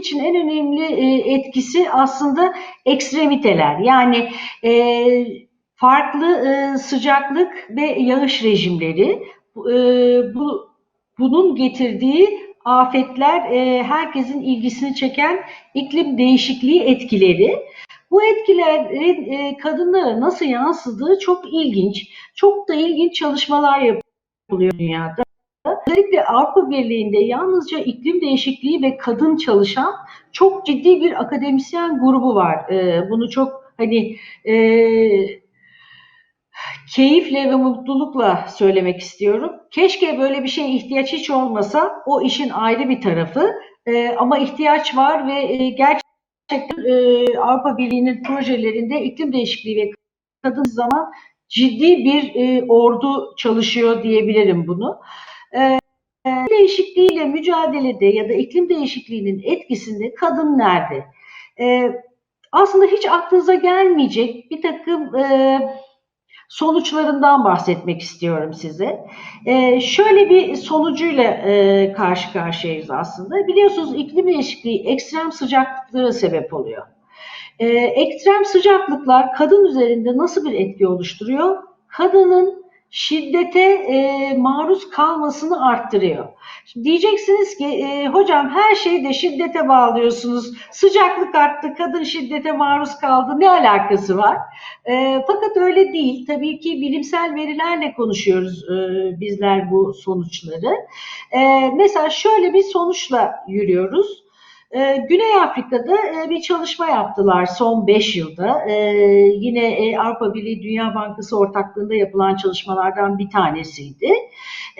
için en önemli e, etkisi aslında ekstremiteler. Yani e, farklı e, sıcaklık ve yağış rejimleri. Bu bunun getirdiği afetler herkesin ilgisini çeken iklim değişikliği etkileri. Bu etkilerin e, kadınlara nasıl yansıdığı çok ilginç. Çok da ilginç çalışmalar yapılıyor dünyada. Özellikle Avrupa Birliği'nde yalnızca iklim değişikliği ve kadın çalışan çok ciddi bir akademisyen grubu var. E, bunu çok hani e, keyifle ve mutlulukla söylemek istiyorum. Keşke böyle bir şeye ihtiyaç hiç olmasa. O işin ayrı bir tarafı. E, ama ihtiyaç var ve e, gerçekten e, Avrupa Birliği'nin projelerinde iklim değişikliği ve kadın zaman ciddi bir e, ordu çalışıyor diyebilirim bunu. E, değişikliğiyle mücadelede ya da iklim değişikliğinin etkisinde kadın nerede? E, aslında hiç aklınıza gelmeyecek bir takım e, sonuçlarından bahsetmek istiyorum size. E, şöyle bir sonucuyla e, karşı karşıyayız aslında. Biliyorsunuz iklim değişikliği ekstrem sıcaklıklara sebep oluyor. E, ekstrem sıcaklıklar kadın üzerinde nasıl bir etki oluşturuyor? Kadının şiddete e, maruz kalmasını arttırıyor. Şimdi diyeceksiniz ki e, hocam her şeyi de şiddete bağlıyorsunuz. Sıcaklık arttı, kadın şiddete maruz kaldı. Ne alakası var? E, fakat öyle değil. Tabii ki bilimsel verilerle konuşuyoruz e, bizler bu sonuçları. E, mesela şöyle bir sonuçla yürüyoruz. Ee, Güney Afrika'da e, bir çalışma yaptılar son 5 yılda. Ee, yine e, Avrupa Birliği Dünya Bankası ortaklığında yapılan çalışmalardan bir tanesiydi.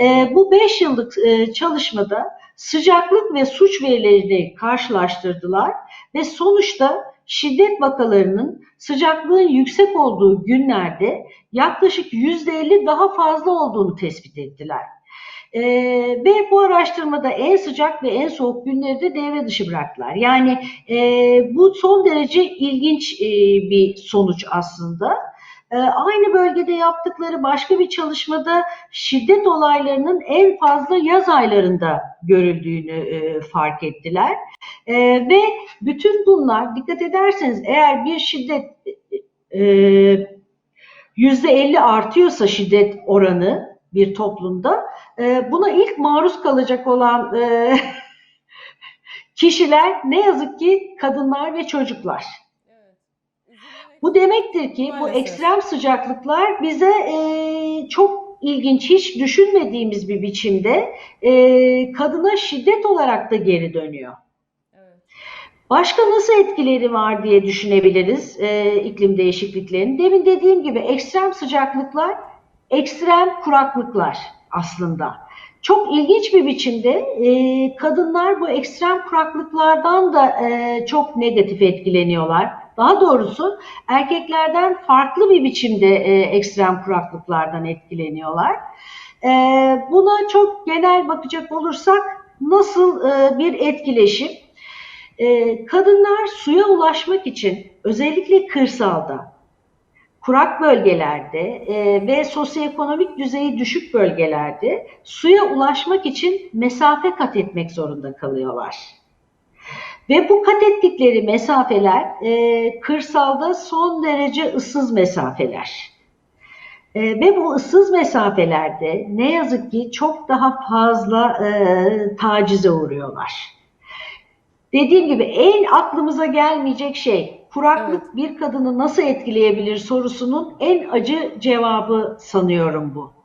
Ee, bu 5 yıllık e, çalışmada sıcaklık ve suç verilerini karşılaştırdılar ve sonuçta şiddet vakalarının sıcaklığın yüksek olduğu günlerde yaklaşık %50 daha fazla olduğunu tespit ettiler. E, ve bu araştırmada en sıcak ve en soğuk günleri de devre dışı bıraktılar. Yani e, bu son derece ilginç e, bir sonuç aslında. E, aynı bölgede yaptıkları başka bir çalışmada şiddet olaylarının en fazla yaz aylarında görüldüğünü e, fark ettiler. E, ve bütün bunlar dikkat ederseniz eğer bir şiddet e, %50 artıyorsa şiddet oranı bir toplumda e, buna ilk maruz kalacak olan e, kişiler ne yazık ki kadınlar ve çocuklar. Bu demektir ki bu ekstrem sıcaklıklar bize e, çok ilginç, hiç düşünmediğimiz bir biçimde e, kadına şiddet olarak da geri dönüyor. Başka nasıl etkileri var diye düşünebiliriz e, iklim değişikliklerinin. Demin dediğim gibi ekstrem sıcaklıklar, ekstrem kuraklıklar aslında. Çok ilginç bir biçimde e, kadınlar bu ekstrem kuraklıklardan da e, çok negatif etkileniyorlar. Daha doğrusu erkeklerden farklı bir biçimde e, ekstrem kuraklıklardan etkileniyorlar. E, buna çok genel bakacak olursak nasıl e, bir etkileşim? E, kadınlar suya ulaşmak için özellikle kırsalda kurak bölgelerde e, ve sosyoekonomik düzeyi düşük bölgelerde suya ulaşmak için mesafe kat etmek zorunda kalıyorlar. Ve bu kat ettikleri mesafeler e, kırsalda son derece ıssız mesafeler. E, ve bu ıssız mesafelerde ne yazık ki çok daha fazla e, tacize uğruyorlar. Dediğim gibi en aklımıza gelmeyecek şey kuraklık Evet. bir kadını nasıl etkileyebilir sorusunun en acı cevabı sanıyorum bu.